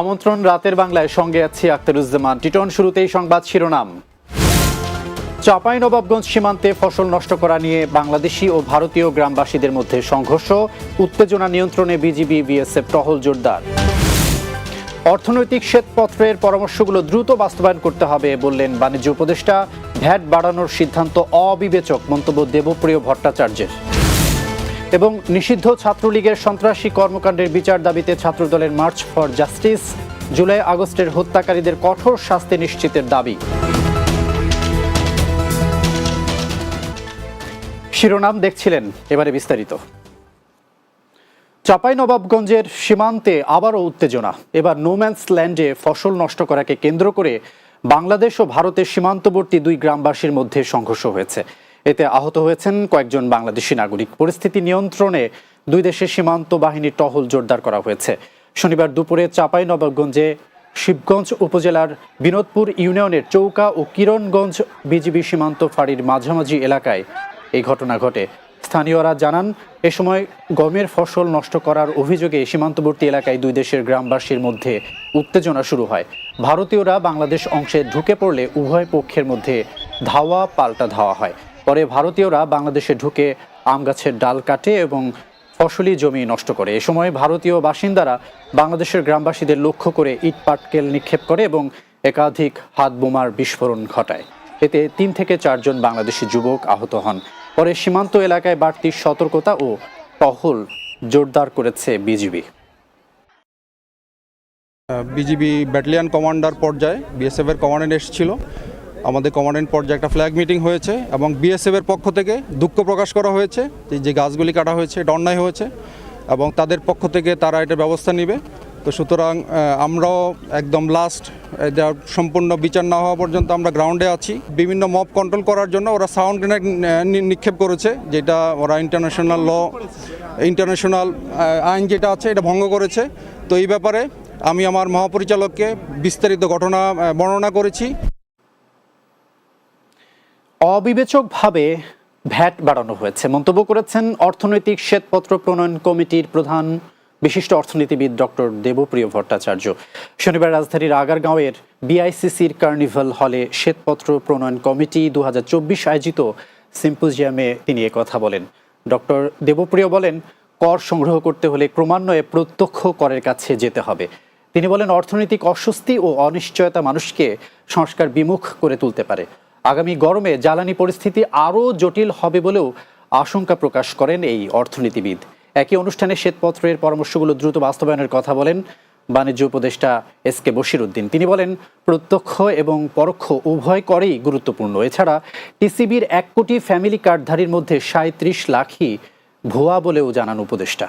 আমন্ত্রণ রাতের বাংলায় সঙ্গে আছি আক্তারুজ্জামান টিটন শুরুতেই সংবাদ শিরোনাম। চাপাই নবাবগঞ্জ সীমান্তে ফসল নষ্ট করা নিয়ে বাংলাদেশি ও ভারতীয় গ্রামবাসীদের মধ্যে সংঘর্ষ, উত্তেজনা নিয়ন্ত্রণে বিজিবি, বিএসএফ টহল জোরদার। অর্থনৈতিক শ্বেতপত্রের পরামর্শগুলো দ্রুত বাস্তবায়ন করতে হবে বললেন বাণিজ্য উপদেষ্টা। ভ্যাট বাড়ানোর সিদ্ধান্ত অবিবেচক মন্তব্য দেবপ্রিয় ভট্টাচার্যের। এবং নিষিদ্ধ ছাত্রলীগের সন্ত্রাসী কর্মকাণ্ডের বিচার দাবিতে ছাত্রদলের মার্চ ফর জাস্টিস, জুলাই আগস্টের হত্যাকারীদের কঠোর শাস্তি নিশ্চিতের দাবি। শিরোনাম দেখছিলেন এবারে বিস্তারিত। চাঁপাইনবাবগঞ্জের সীমান্তে আবারও উত্তেজনা। এবার নোম্যান্স ল্যান্ডে ফসল নষ্ট করাকে কেন্দ্র করে বাংলাদেশ ও ভারতের সীমান্তবর্তী দুই গ্রামবাসীর মধ্যে সংঘর্ষ হয়েছে। এতে আহত হয়েছেন কয়েকজন বাংলাদেশি নাগরিক। পরিস্থিতি নিয়ন্ত্রণে দুই দেশের সীমান্ত বাহিনীর টহল জোরদার করা হয়েছে। শনিবার দুপুরে চাঁপাইনবাবগঞ্জে শিবগঞ্জ উপজেলার বিনোদপুর ইউনিয়নের চৌকা ও কিরণগঞ্জ বিজিবি সীমান্ত ফাঁড়ির মাঝামাঝি এলাকায় এই ঘটনা ঘটে। স্থানীয়রা জানান, এ সময় গমের ফসল নষ্ট করার অভিযোগে সীমান্তবর্তী এলাকায় দুই দেশের গ্রামবাসীর মধ্যে উত্তেজনা শুরু হয়। ভারতীয়রা বাংলাদেশ অংশে ঢুকে পড়লে উভয় পক্ষের মধ্যে ধাওয়া পাল্টা ধাওয়া হয়। পরে ভারতীয়রা বাংলাদেশে ঢুকে আম গাছের ডাল কাটে এবং ফসলি জমি নষ্ট করে। এ সময় ভারতীয় বাসিন্দারা বাংলাদেশের গ্রামবাসীদের লক্ষ্য করে ইট পাটকেল নিক্ষেপ করে এবং একাধিক হাত বোমার বিস্ফোরণ ঘটায়। এতে তিন থেকে চারজন বাংলাদেশি যুবক আহত হন। পরে সীমান্ত এলাকায় বাড়তি সতর্কতা ও টহল জোরদার করেছে বিজিবি। বিজিবি ব্যাটালিয়ান কমান্ডার পর্যায়ে বিএসএফ এর কমান্ডেন্ট এসেছিল। আমাদের কমান্ডেন্ট পর্যায়ে একটা ফ্ল্যাগ মিটিং হয়েছে এবং বিএসএফ এর পক্ষ থেকে দুঃখ প্রকাশ করা হয়েছে যে যে গাছগুলি কাটা হয়েছে, এটা অন্যায় হয়েছে এবং তাদের পক্ষ থেকে তারা এটা ব্যবস্থা নেবে। তো সুতরাং আমরাও একদম লাস্ট সম্পূর্ণ বিচার না হওয়া পর্যন্ত আমরা গ্রাউন্ডে আছি। বিভিন্ন মব কন্ট্রোল করার জন্য ওরা সাউন্ড গ্রেনেড নিক্ষেপ করেছে, যেটা ওরা ইন্টারন্যাশনাল ল ইন্টারন্যাশনাল আইন যেটা আছে এটা ভঙ্গ করেছে। তো এই ব্যাপারে আমি আমার মহাপরিচালককে বিস্তারিত ঘটনা বর্ণনা করেছি। অবিবেচকভাবে ভ্যাট বাড়ানো হয়েছে। মন্তব্য করেছেন অর্থনৈতিক শ্বেতপত্র প্রণয়ন কমিটির প্রধান বিশিষ্ট অর্থনীতিবিদ ডক্টর দেবপ্রিয় ভট্টাচার্য। শনিবার রাজধানীর আগারগাঁওয়ের বিআইসিসির কার্নিভাল হলে শ্বেতপত্র প্রণয়ন কমিটি দু হাজার চব্বিশ আয়োজিত সিম্পোজিয়ামে তিনি কথা বলেন। ডক্টর দেবপ্রিয় বলেন, কর সংগ্রহ করতে হলে ক্রমান্বয়ে প্রত্যক্ষ করের কাছে যেতে হবে। তিনি বলেন, অর্থনৈতিক অস্বস্তি ও অনিশ্চয়তা মানুষকে সংস্কার বিমুখ করে তুলতে পারে। আগামী গরমে জ্বালানি পরিস্থিতি আরও জটিল হবে বলেও আশঙ্কা প্রকাশ করেন এই অর্থনীতিবিদ। একই অনুষ্ঠানে শ্বেতপত্রের পরামর্শগুলো দ্রুত বাস্তবায়নের কথা বলেন বাণিজ্য উপদেষ্টা এস কে বশির উদ্দিন তিনি বলেন প্রত্যক্ষ এবং পরোক্ষ উভয় করেই গুরুত্বপূর্ণ। এছাড়া টিসিবির এক কোটি ফ্যামিলি কার্ডধারীর মধ্যে সাঁত্রিশ লাখই ভুয়া বলেও জানান উপদেষ্টা।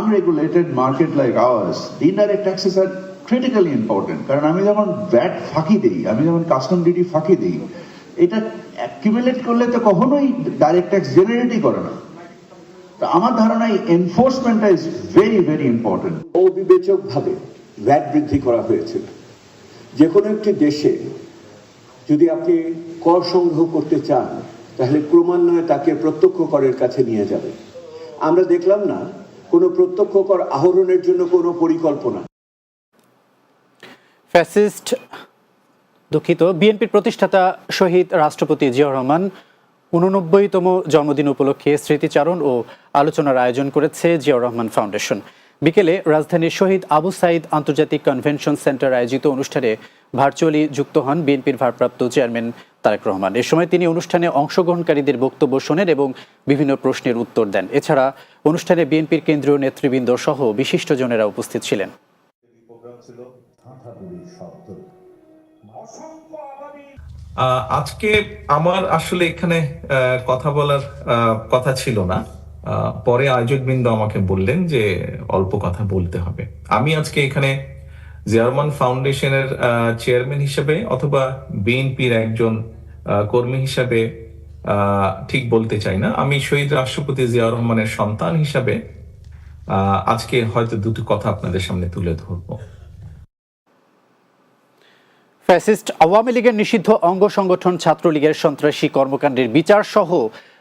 Unregulated market like ours, indirect taxes are critically important কারণ আমি যখন ভ্যাট ফাঁকি দিই, আমি যখন কাস্টম ডিউটি ফাঁকি দিই, এটা অ্যাকিউমুলেট করলে তো কখনোই ডাইরেক্ট ট্যাক্স জেনারেটই করে না। তো আমার ধারণা এনফোর্সমেন্টটা ইজ ভেরি ভেরি ইম্পর্টেন্ট অবিবেচকভাবে ভ্যাট বৃদ্ধি করা হয়েছে। যে কোনো একটি দেশে যদি আপনি কর সংগ্রহ করতে চান, তাহলে ক্রমান্বয়ে তাকে প্রত্যক্ষ করের কাছে নিয়ে যাবে। আমরা দেখলাম না, কোনো প্রত্যক্ষ কর আহরণের জন্য কোনো পরিকল্পনা ফ্যাসিস্ট, দুঃখিত, বিএনপির প্রতিষ্ঠাতা শহীদ রাষ্ট্রপতি জিয়াউর রহমান উননব্বইতম জন্মদিন উপলক্ষে স্মৃতিচারণ ও আলোচনার আয়োজন করেছে জিয়াউর রহমান ফাউন্ডেশন। বিকেলে রাজধানীর শহীদ আবু সাইদ আন্তর্জাতিক কনভেনশন সেন্টার আয়োজিত অনুষ্ঠানে ভার্চুয়ালি যুক্ত হন বিএনপির ভারপ্রাপ্ত চেয়ারম্যান তারেক রহমান। এ সময় তিনি অনুষ্ঠানে অংশগ্রহণকারীদের বক্তব্য শোনেন এবং বিভিন্ন প্রশ্নের উত্তর দেন। এছাড়া অনুষ্ঠানে বিএনপির কেন্দ্রীয় নেতৃবৃন্দ সহ বিশিষ্টজনেরা উপস্থিত ছিলেন। আজকে আমার আসলে এখানে কথা বলার কথা ছিল না। পরে আয়োজকবৃন্দ আমাকে বললেন যে অল্প কথা বলতে হবে। আমি আজকে এখানে জিয়ারমান ফাউন্ডেশনের চেয়ারম্যান হিসেবে অথবা বিএনপির একজন কর্মী হিসাবে ঠিক বলতে চাই না। আমি শহীদ রাষ্ট্রপতি জিয়াউর রহমানের সন্তান হিসাবে আজকে হয়তো দুটো কথা আপনাদের সামনে তুলে ধরবো। ফ্যাসিস্ট আওয়ামী লীগের নিষিদ্ধ অঙ্গ সংগঠন ছাত্রলীগের সন্ত্রাসী কর্মকাণ্ডের বিচার সহ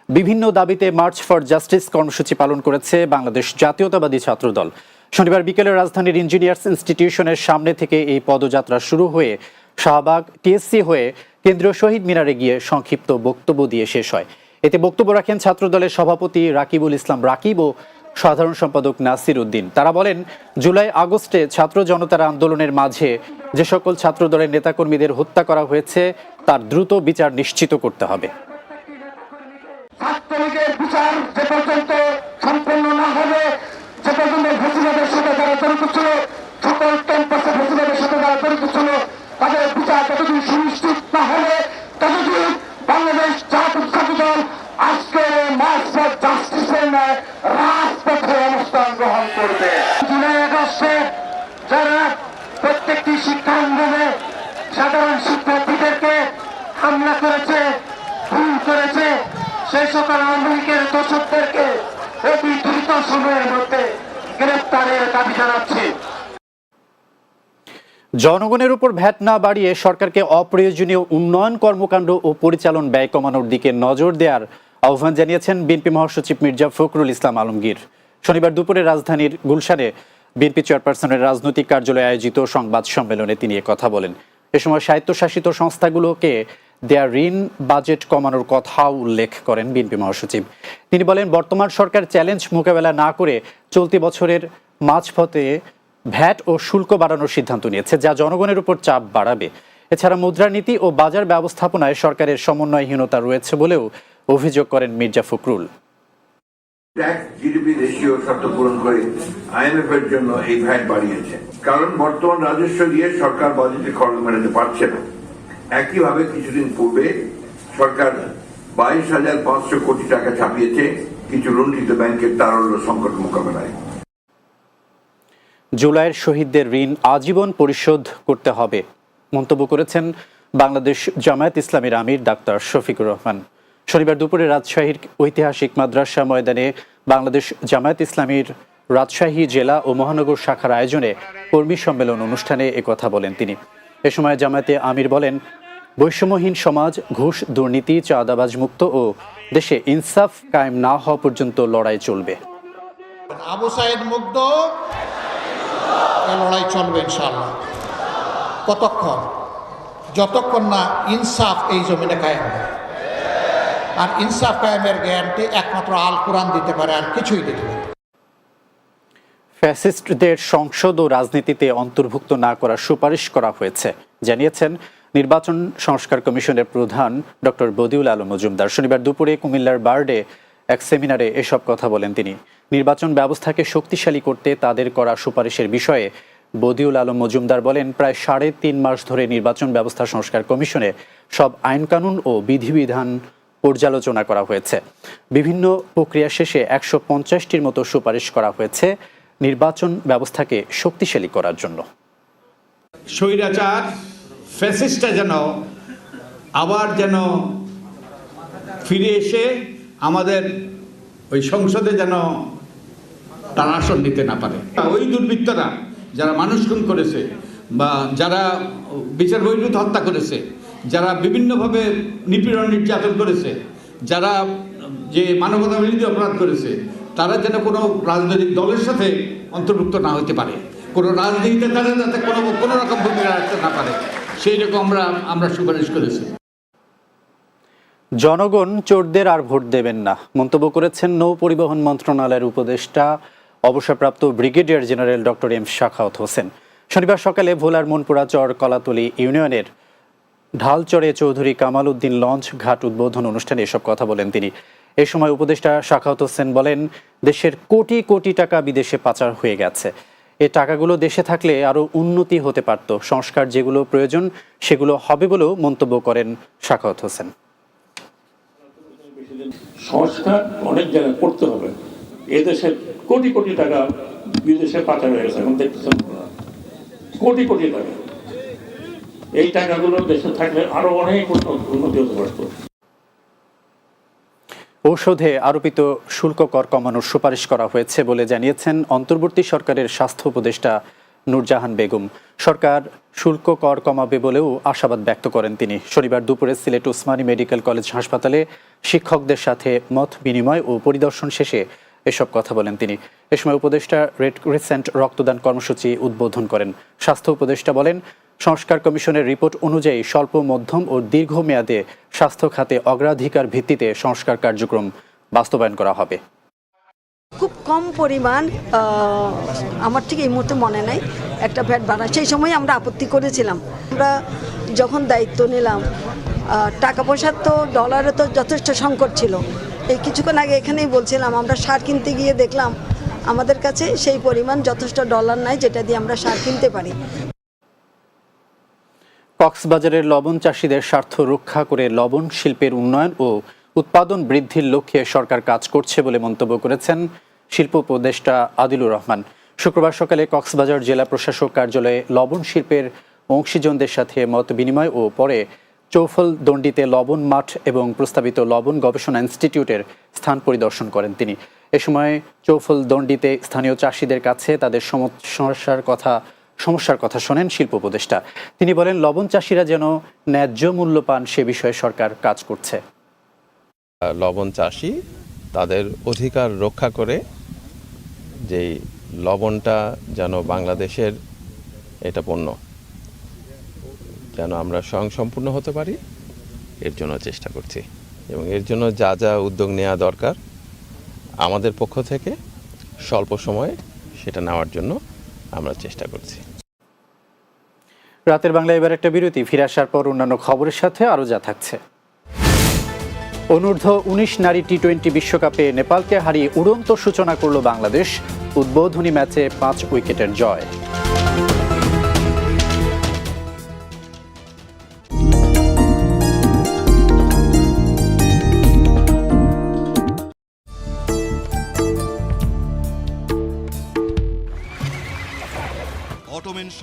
বিভিন্ন দাবিতে মার্চ ফর জাস্টিস কর্মসূচি পালন করেছে বাংলাদেশ জাতীয়তাবাদী ছাত্রদল। শনিবার বিকেলে রাজধানীর ইঞ্জিনিয়ার্স ইনস্টিটিউশনের সামনে থেকে এই পদযাত্রা শুরু হয়ে শাহবাগ, টিএসসি হয়ে কেন্দ্রীয় শহীদ মিনারে গিয়ে সংক্ষিপ্ত বক্তব্য দিয়ে শেষ হয়। এতে বক্তব্য রাখেন ছাত্রদলের সভাপতি রাকিবুল ইসলাম রাকিব ও সাধারণ সম্পাদক নাসির উদ্দিন। তারা বলেন, জুলাই আগস্টে ছাত্র জনতার আন্দোলনের মাঝে যে সকল ছাত্র দলের নেতাকর্মীদের হত্যা করা হয়েছে, তার দ্রুত বিচার নিশ্চিত করতে হবে। তাদের বিচার যতদিন সুনিশ্চিত না হবে ততদিন বাংলাদেশ ছাত্র দল আজকে মার্চ জাস্টিসের ন্যায় রাজপথে অবস্থান গ্রহণ করবে। জুলাই আগস্টে যারা প্রত্যেকটি শিক্ষাঙ্গনে সাধারণ শিক্ষার্থীদেরকে হামলা করেছে, খুন করেছে, সেই সকল আওয়ামী লীগের দর্শকদেরকে অতি দ্রুত সময়ের মধ্যে গ্রেপ্তারের দাবি জানাচ্ছি। জনগণের উপর ভ্যাট না বাড়িয়ে সরকারকে অপ্রয়োজনীয় উন্নয়ন কর্মকাণ্ড ও পরিচালন ব্যয় কমানোর দিকে নজর দেওয়ার আহ্বান জানিয়েছেন বিএনপি মহাসচিব মির্জা ফখরুল ইসলাম আলমগীর। শনিবার দুপুরে রাজধানীর গুলশানে বিএনপি চেয়ারপারসনের রাজনৈতিক কার্যালয়ে আয়োজিত সংবাদ সম্মেলনে তিনি কথা বলেন। এ সময় স্বায়ত্তশাসিত সংস্থাগুলোকে দেয়া ঋণ, বাজেট কমানোর কথাও উল্লেখ করেন বিএনপি মহাসচিব। তিনি বলেন, বর্তমান সরকার চ্যালেঞ্জ মোকাবেলা না করে চলতি বছরের মাঝপথে ভ্যাট ও শুল্ক বাড়ানোর সিদ্ধান্ত নিয়েছে, যা জনগণের উপর চাপ বাড়াবে। এছাড়া মুদ্রানীতি ও বাজার ব্যবস্থাপনায় সরকারের সমন্বয়হীনতা রয়েছে বলেও অভিযোগ করেন Mirza Fakhrul. Tax GDP ratio শর্ত পূরণ করে আইএমএফ এর জন্য এই ভ্যাট বাড়িয়েছে। কারণ বর্তমান রাজস্ব দিয়ে সরকার বাজেটে খরচ মেটাতে পারছে না। একইভাবে কিছুদিন পূর্বে সরকার বাইশ হাজার পাঁচশো কোটি টাকা ছাপিয়েছে কিছু লুণ্ঠিত ব্যাংকের তারল্য সংকট মোকাবেলায়। জুলাইয়ের শহীদদের ঋণ আজীবন পরিশোধ করতে হবে। মন্তব্য করেছেন বাংলাদেশ জামায়াত ইসলামীর আমির ডাক্তার শফিকুর রহমান। শনিবার দুপুরে রাজশাহীর ঐতিহাসিক মাদ্রাসা ময়দানে বাংলাদেশ জামায়াত ইসলামীর রাজশাহী জেলা ও মহানগর শাখার আয়োজনে কর্মী সম্মেলন অনুষ্ঠানে একথা বলেন তিনি। এ সময় জামায়াতে আমির বলেন, বৈষম্যহীন সমাজ, ঘুষ, দুর্নীতি, চাঁদাবাজ মুক্ত ও দেশে ইনসাফ কায়েম না হওয়া পর্যন্ত লড়াই চলবে। আবু সাইদ মুগ্ধ লড়াই চলবে কতক্ষণ? যতক্ষণ না ইনসাফ এই জমিনে কায়েম হয়। আর ইনসাফ কায়েমের গ্যারান্টি একমাত্র আল কোরআন দিতে পারে আর কিছুই দিতে পারে ফ্যাসিস্টদের সংসদ ও রাজনীতিতে অন্তর্ভুক্ত না করার সুপারিশ করা হয়েছে, জানিয়েছেন নির্বাচন সংস্কার কমিশনের প্রধান ডক্টর বদিউল আলম মজুমদার। শনিবার দুপুরে কুমিল্লার বার্ডে এক সেমিনারে এসব কথা বলেন তিনি। নির্বাচন ব্যবস্থাকে শক্তিশালী করতে তাদের করা সুপারিশের বিষয়ে বদিউল আলম মজুমদার বলেন, প্রায় সাড়ে তিন মাস ধরে নির্বাচন ব্যবস্থা সংস্কার কমিশনে সব আইনকানুন ও বিধিবিধান পর্যালোচনা করা হয়েছে। বিভিন্ন প্রক্রিয়া শেষে একশো পঞ্চাশটির মতো সুপারিশ করা হয়েছে নির্বাচন ব্যবস্থাকে শক্তিশালী করার জন্য। স্বৈরাচার ফ্যাসিস্টটা যেন আবার যেন ফিরে এসে আমাদের ওই সংসদে যেন তার আসন নিতে না পারে। ওই দুর্বৃত্তরা যারা মানুষ খুন করেছে বা যারা বিচার বহির্ভূত হত্যা করেছে যারা বিভিন্নভাবে নিপীড়ন, নির্যাতন করেছে, যারা যে মানবতা বিরোধী অপরাধ করেছে, তারা যেন কোনো রাজনৈতিক দলের সাথে অন্তর্ভুক্ত না হতে পারে। কোনো রাজনীতিতে তারা যাতে কোনো কোনো রকম ভূমিকা রাখতে না পারে। সেই রকম আমরা আমরা সুপারিশ করেছি। জনগণ চোরদের আর ভোট দেবেন না। মন্তব্য করেছেন নৌ পরিবহন মন্ত্রণালয়ের উপদেষ্টা, অবসরপ্রাপ্ত brigadier general doctor M Shakhawat Hossain. শনিবার সকালে ভোলার মনপুরা চর কলাতলি ইউনিয়নের ঢালচরে চৌধুরী কামাল উদ্দিন লঞ্চ ঘাট উদ্বোধন অনুষ্ঠানে এসব কথা বলেন তিনি। এ সময় উপদেষ্টা শাখাওত হোসেন বলেন, দেশের কোটি কোটি টাকা বিদেশে পাচার হয়ে গেছে। এ টাকাগুলো দেশে থাকলে আরও উন্নতি হতে পারত। সংস্কার যেগুলো প্রয়োজন, সেগুলো হবে বলেও মন্তব্য করেন শাখাওত হোসেন। সংস্কার অনেক জায়গায় করতে হবে। এদেশের কোটি কোটি টাকা বিদেশে পাচার হয়ে গেছে, এখন দেখতেছেন কোটি কোটি টাকা। এই টাকাগুলো দেশে থাকলে আরও অনেক উন্নতি হতে পারতো। ঔষধে আরোপিত শুল্ক কর কমানোর সুপারিশ করা হয়েছে বলে জানিয়েছেন অন্তর্বর্তী সরকারের স্বাস্থ্য উপদেষ্টা নূরজাহান বেগম। সরকার শুল্ক কর কমাবে বলেও আশাবাদ ব্যক্ত করেন তিনি। শনিবার দুপুরে সিলেট উসমানী মেডিকেল কলেজ হাসপাতালে শিক্ষকদের সাথে মত বিনিময় ও পরিদর্শন শেষে এসব কথা বলেন তিনি। এ সময় উপদেষ্টা রেড ক্রিসেন্ট রক্তদান কর্মসূচি উদ্বোধন করেন। স্বাস্থ্য উপদেষ্টা বলেন সংস্কার কমিশনের রিপোর্ট অনুযায়ী স্বল্প, মধ্যম ও দীর্ঘমেয়াদে স্বাস্থ্য খাতে অগ্রাধিকার ভিত্তিতে সংস্কার কার্যক্রম বাস্তবায়ন করা হবে। খুব কম পরিমাণ আমার ঠিক এই মুহূর্তে মনে নেই, একটা ভ্যাট বাড়া সেই সময় আমরা আপত্তি করেছিলাম। আমরা যখন দায়িত্ব নিলাম টাকা পয়সার তো ডলারে তো যথেষ্ট সংকট ছিল। এই কিছুক্ষণ আগে এখানেই বলছিলাম, আমরা সার কিনতে গিয়ে দেখলাম, আমাদের কাছে সেই পরিমাণ যথেষ্ট ডলার নাই, যেটা দিয়ে আমরা সার কিনতে পারি। কক্সবাজারের লবণ চাষিদের স্বার্থ রক্ষা করে লবণ শিল্পের উন্নয়ন ও উৎপাদন বৃদ্ধির লক্ষ্যে সরকার কাজ করছে বলে মন্তব্য করেছেন শিল্প উপদেষ্টা আদিলুর রহমান। শুক্রবার সকালে কক্সবাজার জেলা প্রশাসক কার্যালয়ে লবণ শিল্পের অংশীজনদের সাথে মত বিনিময় ও পরে চৌফল দণ্ডিতে লবণ মাঠ এবং প্রস্তাবিত লবণ গবেষণা ইনস্টিটিউটের স্থান পরিদর্শন করেন তিনি। এ সময় চৌফল দণ্ডিতে স্থানীয় চাষিদের কাছে তাদের সম- সমস্যার কথা সমস্যার কথা শোনেন শিল্প উপদেষ্টা। তিনি বলেন, লবণ চাষিরা যেন ন্যায্য মূল্য পান সে বিষয়ে সরকার কাজ করছে। লবণ চাষি তাদের অধিকার রক্ষা করে যেই লবণটা যেন বাংলাদেশের এটা পণ্য, যেন আমরা স্বয়ংসম্পূর্ণ হতে পারি, এর জন্য চেষ্টা করছি। এবং এর জন্য যা যা উদ্যোগ নেওয়া দরকার আমাদের পক্ষ থেকে স্বল্প সময়ে সেটা নেওয়ার জন্য আমরা চেষ্টা করছি। রাতের বাংলা এবার একটা বিরতি। ফিরে আসার পর অন্যান্য খবরের সাথে আরও যা থাকছে। অনূর্ধ্ব উনিশ নারী টি টোয়েন্টি বিশ্বকাপে নেপালকে হারিয়ে উড়ন্ত সূচনা করল বাংলাদেশ। উদ্বোধনী ম্যাচে পাঁচ উইকেটের জয়।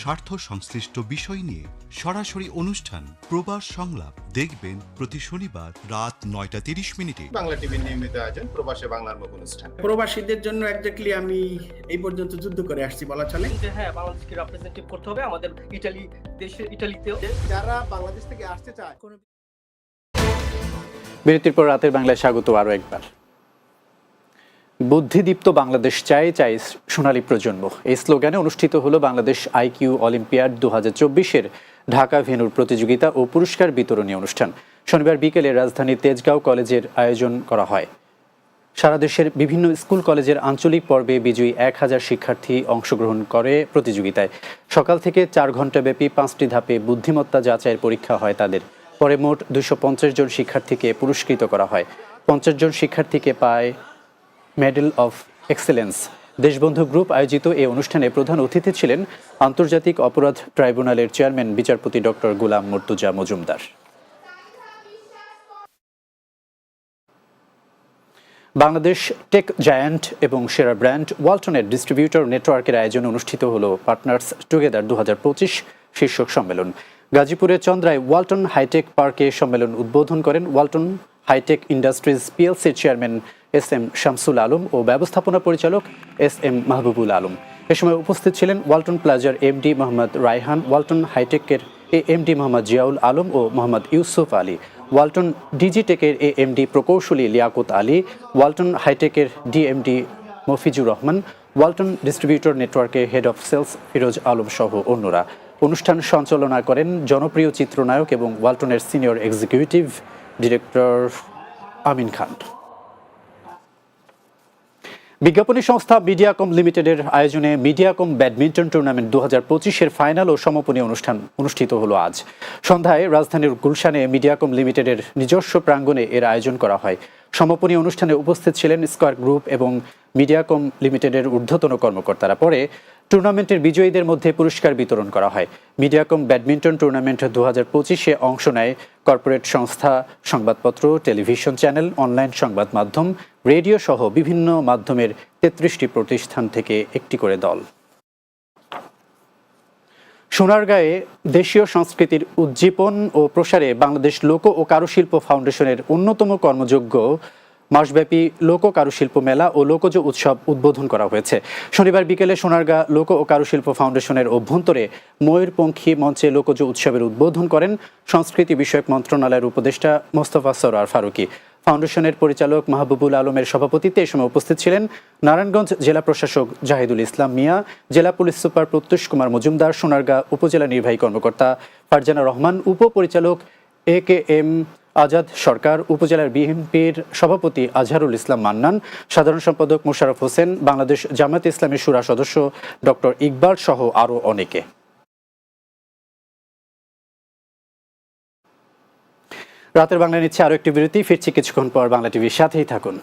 স্বার্থ সংশ্লিষ্ট বিষয় নিয়ে সরাসরি অনুষ্ঠান প্রবাস সংলাপ দেখবেন প্রতি শনিবার রাত নয়টা তিরিশ মিনিটে। বাংলা টিভির নিয়মিত আয়োজন প্রবাসে বাংলার মুখ অনুষ্ঠান। প্রবাসীদের জন্য একজাক্টলি আমি এই পর্যন্ত যুদ্ধ করে আসছি বলা চলে। যে হ্যাঁ বাংলাদেশকে রিপ্রেজেন্টেটিভ করতে হবে আমাদের ইটালি দেশে ইটালিতেও যারা বাংলাদেশ থেকে আসতে চায়। বিরতির পর রাতের বাংলায় স্বাগত আরও একবার। বুদ্ধিদীপ্ত বাংলাদেশ চাই চাই সোনালী প্রজন্ম। এই স্লোগানে অনুষ্ঠিত হলো বাংলাদেশ আইকিউ অলিম্পিয়াড দু হাজার চব্বিশের ঢাকা ভেনুর প্রতিযোগিতা ও পুরস্কার বিতরণী অনুষ্ঠান। শনিবার বিকেলে রাজধানীর তেজগাঁও কলেজের আয়োজন করা হয়। সারা দেশের বিভিন্ন স্কুল কলেজের আঞ্চলিক পর্বে বিজয়ী এক হাজার শিক্ষার্থী অংশগ্রহণ করে প্রতিযোগিতায়। সকাল থেকে চার ঘণ্টাব্যাপী পাঁচটি ধাপে বুদ্ধিমত্তা যাচাইয়ের পরীক্ষা হয় তাদের। পরে মোট দুশো জন শিক্ষার্থীকে পুরস্কৃত করা হয়। পঞ্চাশ জন শিক্ষার্থীকে পায় medal of excellence Deshbandhu group আয়োজিত এই অনুষ্ঠানে প্রধান অতিথি ছিলেন আন্তর্জাতিক অপরাধ ট্রাইব্যুনালের চেয়ারম্যান, বিচারপতি doctor Golam Mortuza Majumder. Bangladesh tech giant এবং সেরা ব্র্যান্ড ওয়ালটনের ডিস্ট্রিবিউটর নেটওয়ার্কের আয়োজনে অনুষ্ঠিত হল পার্টনার্স টুগেদার দুহাজার পঁচিশ শীর্ষক সম্মেলন। গাজীপুরের চন্দ্রায় ওয়ালটন হাইটেক পার্কে সম্মেলন উদ্বোধন করেন Walton hi tech industries পিএলসির chairman S M Shamsul Alam ও ব্যবস্থাপনা পরিচালক এস এম মাহবুবুল আলম। এ সময় উপস্থিত ছিলেন ওয়ালটন প্লাজার এমডি মোহাম্মদ রায়হান, ওয়ালটন হাইটেকের এ এমডি মোহাম্মদ জিয়াউল আলম ও মোহাম্মদ ইউসুফ আলী, ওয়ালটন ডিজিটেকের এ এমডি প্রকৌশলী লিয়াকত আলী, ওয়ালটন হাইটেকের ডিএমডি মফিজুর রহমান, ওয়ালটন ডিস্ট্রিবিউটর নেটওয়ার্কের head of sales Firoz Alam সহ অন্যরা। অনুষ্ঠান সঞ্চালনা করেন জনপ্রিয় চিত্রনায়ক এবং ওয়ালটনের senior executive director Amin Khan. বিজ্ঞাপনী সংস্থা মিডিয়াকম লিমিটেডের আয়োজনে মিডিয়াকম ব্যাডমিন্টন টুর্নামেন্ট দু হাজার পঁচিশের ফাইনাল ও সমাপনী অনুষ্ঠান অনুষ্ঠিত হলো আজ। সন্ধ্যায় রাজধানীর গুলশানে মিডিয়াকম লিমিটেডের নিজস্ব প্রাঙ্গণে এর আয়োজন করা হয়। সমাপনী অনুষ্ঠানে উপস্থিত ছিলেন স্কয়ার গ্রুপ এবং মিডিয়াকম লিমিটেডের ঊর্ধ্বতন কর্মকর্তারা। পরে টুর্নামেন্টের বিজয়ীদের মধ্যে পুরস্কার বিতরণ করা হয়। মিডিয়াকম ব্যাডমিন্টন টুর্নামেন্ট দু হাজার পঁচিশে অংশ নেয় কর্পোরেট সংস্থা, সংবাদপত্র, টেলিভিশন চ্যানেল, অনলাইন সংবাদ মাধ্যম, রেডিও সহ বিভিন্ন মাধ্যমের তেত্রিশটি প্রতিষ্ঠান থেকে একটি করে দল। সোনারগাঁয়ে দেশীয় সংস্কৃতির উজ্জীবন ও প্রসারে বাংলাদেশ লোক ও কারুশিল্প ফাউন্ডেশনের অন্যতম কর্মযোগ্য মাসব্যাপী লোক কারুশিল্প মেলা ও লোকজ উৎসব উদ্বোধন করা হয়েছে। শনিবার বিকেলে সোনারগাঁ লোক ও কারুশিল্প ফাউন্ডেশনের অভ্যন্তরে ময়ূরপঙ্খী মঞ্চে লোকজ উৎসবের উদ্বোধন করেন সংস্কৃতি বিষয়ক মন্ত্রণালয়ের উপদেষ্টা মোস্তফা সরার ফারুকি। ফাউন্ডেশনের পরিচালক মাহবুবুল আলমের সভাপতিত্বে এ সময় উপস্থিত ছিলেন নারায়ণগঞ্জ জেলা প্রশাসক জাহিদুল ইসলাম মিয়া, জেলা পুলিশ সুপার প্রত্যুষ কুমার মজুমদার, সোনারগাঁ উপজেলা নির্বাহী কর্মকর্তা ফারজানা রহমান, উপপরিচালক এ কে এম আজাদ সরকার, উপজেলার বিএনপির সভাপতি আজহারুল ইসলাম মান্নান, সাধারণ সম্পাদক মোশাররফ হোসেন, বাংলাদেশ জামায়াত ইসলামী সুরা সদস্য ডক্টর ইকবাল সহ আরও অনেকে। রাতের বাংলা নিচ্ছে আরও একটি বিরতি। ফিরছি কিছুক্ষণ পর বাংলা টিভির সাথেই থাকুন।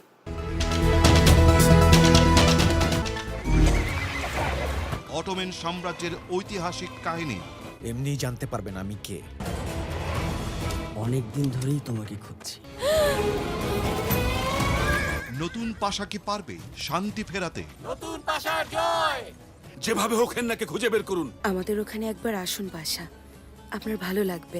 অটোমেন সাম্রাজ্যের ঐতিহাসিক কাহিনী। এমনি জানতে পারবেন আমি কে। অনেক দিন ধরেই তোমাকে খুঁজছি। নতুন পাশা কি পারবে শান্তি ফেরাতে? নতুন পাশার জয়! যেভাবে হোক হেন্নাকে খুঁজে বের করুন। আমাদের ওখানে একবার আসুন বাসা আপনার ভালো লাগবে।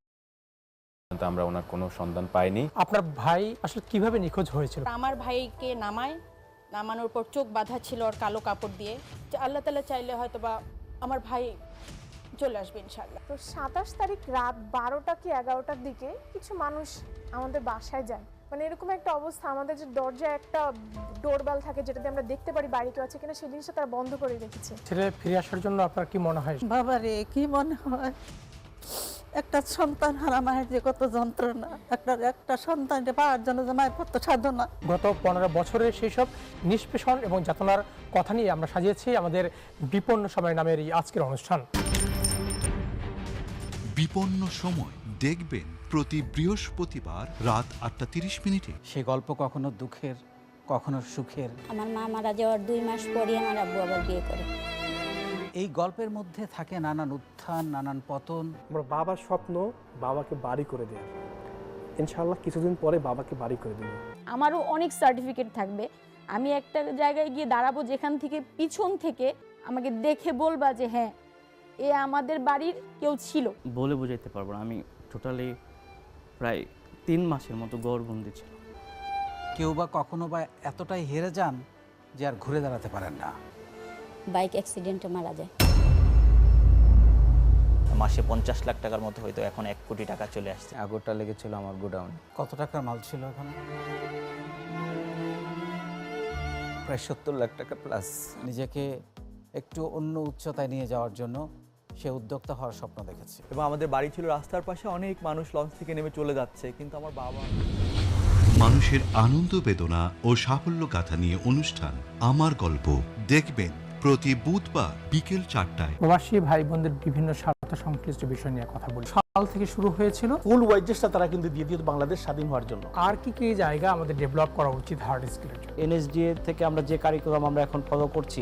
পর্যন্ত আমরা ওনার কোনো সন্ধান পাইনি। আপনার ভাই আসলে কীভাবে নিখোঁজ হয়েছিল? আমার ভাইকে নামায় নামানোর পর চোখ বাঁধা ছিল ওর কালো কাপড় দিয়ে। যে আল্লাহ তালা চাইলে হয়তো বা আমার ভাই চলে আসবে ইনশাল্লাহ তো সাতাশ তারিখ রাত বারোটা কি এগারোটার দিকে কিছু মানুষ আমাদের বাসায় যায়। মানে এরকম একটা অবস্থা আমাদের যে দরজায় একটা ডোরবেল থাকে যেটাতে আমরা দেখতে পারি বাড়ি কেউ আছে কিনা সেই জিনিসটা তারা বন্ধ করে রেখেছে। ছেলে ফিরে আসার জন্য আপনার কি মনে হয়? বাবারে কি মনে হয়? একটা সন্তান হারা মায়ের যে কত যন্ত্রণা একটা একটা সন্তানকে পাওয়ার জন্য যে মায়ের কত সাধনা। গত পনেরো বছরের সেই সব নিষ্পেষণ এবং যাতনার কথা নিয়ে আমরা সাজিয়েছি আমাদের বিপন্ন সময় নামের এই আজকের অনুষ্ঠান। বিপন্ন সময় দেখবেন প্রতি বৃহস্পতিবার রাত আটটা তিরিশ মিনিটে। সে গল্প কখনো দুঃখের কখনো সুখের। আমার মা মারা যাওয়ার দুই মাস পরে আমার আব্বু আবার বিয়ে করে। এই গল্পের মধ্যে থাকে নানান উত্থান নানান পতন। আমার বাবার স্বপ্ন বাবাকে বাড়ি করে দেয়। ইনশাল্লাহ কিছুদিন পরে বাবাকে বাড়ি করে দেবে। আমারও অনেক সার্টিফিকেট থাকবে। আমি একটা জায়গায় গিয়ে দাঁড়াবো যেখান থেকে পিছন থেকে আমাকে দেখে বলবা যে হ্যাঁ এ আমাদের বাড়ির কেউ ছিল। বলে বোঝাইতে পারব না। আমি টোটালি প্রায় তিন মাসের মতো গড়বন্দি ছিল কেউ বা কখনো বা এতটাই হেরে যান যে আর ঘুরে দাঁড়াতে পারেন না। বাইক অ্যাক্সিডেন্টে মারা যায়। মাসে পঞ্চাশ লাখ টাকার মতো হয়তো এখন এক কোটি টাকা চলে আসছে। আগরটা লেগেছিল আমার গোডাউন। কত টাকার মাল ছিল ওখানে? প্রায় সত্তর লাখ টাকা প্লাস নিজেকে একটু অন্য উচ্চতায় নিয়ে যাওয়ার জন্য সে উদ্যোক্তা হওয়ার স্বপ্ন দেখেছে। এবং আমাদের বাড়ি ছিল রাস্তার পাশে অনেক মানুষ লঞ্চ থেকে নেমে চলে যাচ্ছে কিন্তু আমার বাবা মানুষের আনন্দ বেদনা ও সাফল্য গাথা নিয়ে অনুষ্ঠান। আমার গল্প দেখবেন প্রতি বুধবার বিকেল চারটায়। প্রবাসী ভাই বোনদের বিভিন্ন স্বার্থ সংশ্লিষ্ট বিষয় নিয়ে কথা বলি। সাল থেকে শুরু হয়েছিল। ফুল ওয়াইজেসটা তারা কিন্তু দিয়ে দিত বাংলাদেশ স্বাধীন হওয়ার জন্য। আর কি কি জায়গা আমাদের ডেভেলপ করা উচিত হার্ড স্কিলের জন্য? এনএসডিএ থেকে আমরা যে কারিকুলাম আমরা এখন ফলো করছি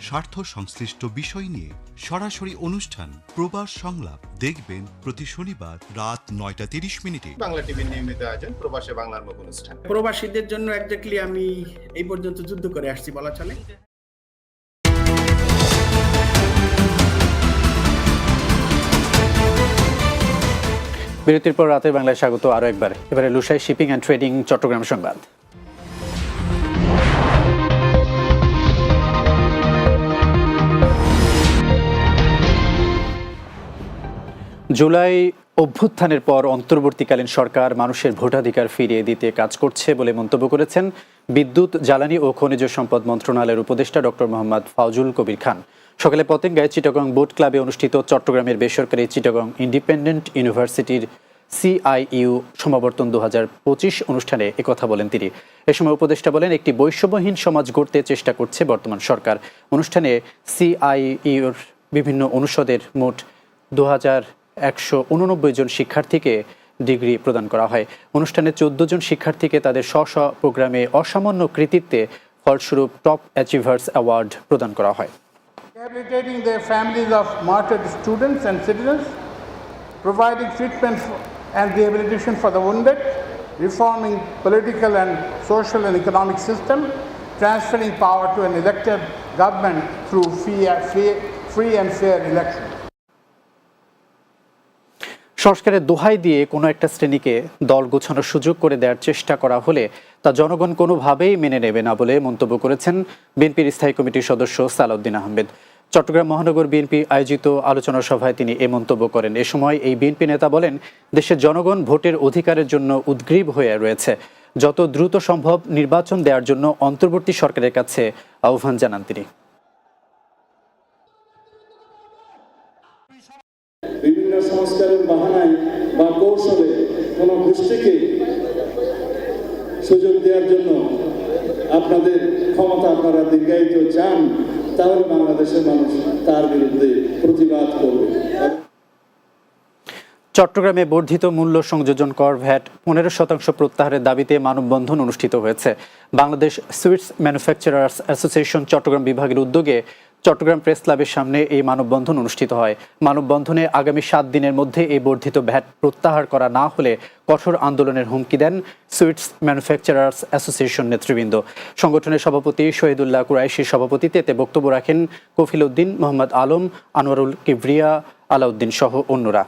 স্বার্থ সংশ্লিষ্ট বিষয় নিয়ে সরাসরি অনুষ্ঠান প্রবাস সংলাপ দেখবেন প্রতি শনিবার রাত নয়টা তিরিশ মিনিটে। বাংলা টিভির নিয়মিত আয়োজন প্রবাসে বাংলার মুখ অনুষ্ঠান। প্রবাসীদের জন্য একজাক্টলি আমি এই পর্যন্ত যুদ্ধ করে আসছি বলা চলে। বিরতির পর রাতে বাংলায় স্বাগত আরও একবার। এবারে Lushai shipping and trading Chattogram সংবাদ। জুলাই অভ্যুত্থানের পর অন্তর্বর্তীকালীন সরকার মানুষের ভোটাধিকার ফিরিয়ে দিতে কাজ করছে বলে মন্তব্য করেছেন বিদ্যুৎ, জ্বালানি ও খনিজ সম্পদ মন্ত্রণালয়ের উপদেষ্টা ডক্টর মোহাম্মদ ফাউজুল কবির খান। সকালে পতেঙ্গায় চিটাগং বোট ক্লাবে অনুষ্ঠিত চট্টগ্রামের বেসরকারি চিটাগং ইন্ডিপেন্ডেন্ট ইউনিভার্সিটির সিআইইউ সমাবর্তন দু হাজার পঁচিশ অনুষ্ঠানে একথা বলেন তিনি। এ সময় উপদেষ্টা বলেন, একটি বৈষম্যহীন সমাজ গড়তে চেষ্টা করছে বর্তমান সরকার। অনুষ্ঠানে সিআইইউর বিভিন্ন অনুষদের মোট দু হাজার একশো উননব্বই জন শিক্ষার্থীকে ডিগ্রি প্রদান করা হয় অনুষ্ঠানে চোদ্দ জন শিক্ষার্থীকে তাদের স্ব স্ব প্রোগ্রামে অসামান্য কৃতিত্বে ফলস্বরূপ টপ অ্যাচিভার্স অ্যাওয়ার্ড প্রদান করা হয় rehabilitating their families of martyred students and citizens, providing treatment and rehabilitation for the wounded, reforming political and social and economic system, transferring power to an elected government through free, free, free and fair election. সংস্কারের দোহাই দিয়ে কোনো একটা শ্রেণীকে দল গোছানোর সুযোগ করে দেওয়ার চেষ্টা করা হলে তা জনগণ কোনোভাবেই মেনে নেবে না বলে মন্তব্য করেছেন বিএনপির স্থায়ী কমিটির সদস্য সালাউদ্দিন আহমেদ। চট্টগ্রাম মহানগর বিএনপি আয়োজিত আলোচনা সভায় তিনি এ মন্তব্য করেন। এ সময় এই বিএনপি নেতা বলেন, দেশের জনগণ ভোটের অধিকারের জন্য উদ্গ্রীব হয়ে রয়েছে। যত দ্রুত সম্ভব নির্বাচন দেওয়ার জন্য অন্তর্বর্তী সরকারের কাছে আহ্বান জানান তিনি বিভিন্ন সংস্কারের বাহানায় বা কৌশলে কোনো গোষ্ঠীকে সুযোগ দেওয়ার জন্য আপনাদের ক্ষমতা আপনারা দীর্ঘায়িত চান, তাহলে বাংলাদেশের মানুষ তার বিরুদ্ধে প্রতিবাদ করবে। চট্টগ্রামে বর্ধিত মূল্য সংযোজন কর ভ্যাট পনেরো শতাংশ প্রত্যাহারের দাবিতে মানববন্ধন অনুষ্ঠিত হয়েছে। Bangladesh sweets manufacturers association Chattogram বিভাগের উদ্যোগে চট্টগ্রাম প্রেস ক্লাবের সামনে এই মানববন্ধন অনুষ্ঠিত হয়। মানববন্ধনে আগামী সাত দিনের মধ্যে এই বর্ধিত ভ্যাট প্রত্যাহার করা না হলে কঠোর আন্দোলনের হুমকি দেন সুইটস ম্যানুফ্যাকচারার্স অ্যাসোসিয়েশন নেতৃবৃন্দ। সংগঠনের সভাপতি শহীদুল্লাহ কুরাইশির সভাপতিতে এতে বক্তব্য রাখেন কফিল উদ্দিন, মোহাম্মদ আলম, আনোয়ারুল কিবরিয়া, আলাউদ্দিন সহ অন্যরা।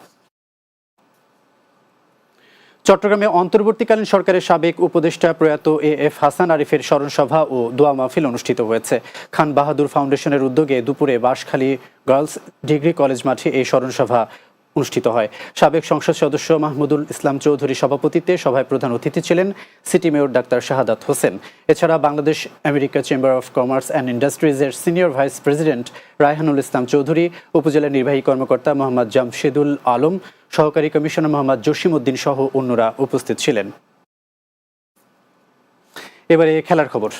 চট্টগ্রামে অন্তর্বর্তীকালীন সরকারের সাবেক উপদেষ্টা প্রয়াত এ এফ হাসান আরিফের স্মরণ সভা ও দোয়া মাহফিল অনুষ্ঠিত হয়েছে। খান বাহাদুর ফাউন্ডেশনের উদ্যোগে দুপুরে বাঁশখালী গার্লস ডিগ্রি কলেজ মাঠে এই স্মরণ সভা অনুষ্ঠিত হয়। সাবেক সংসদ সদস্য মাহমুদুল ইসলাম চৌধুরী সভাপতিত্বে সভায় প্রধান অতিথি ছিলেন city mayor doctor Shahadat Hossain. এছাড়া Bangladesh, America chamber of commerce and ইন্ডাস্ট্রিজের senior vice president Raihanul Islam Chowdhury, উপজেলা নির্বাহী কর্মকর্তা মোহাম্মদ জামশেদুল আলম সহকারী কমিশনার মোহাম্মদ জসিম উদ্দিন সহ অন্যরা উপস্থিত ছিলেন। এবারে খেলার খবর।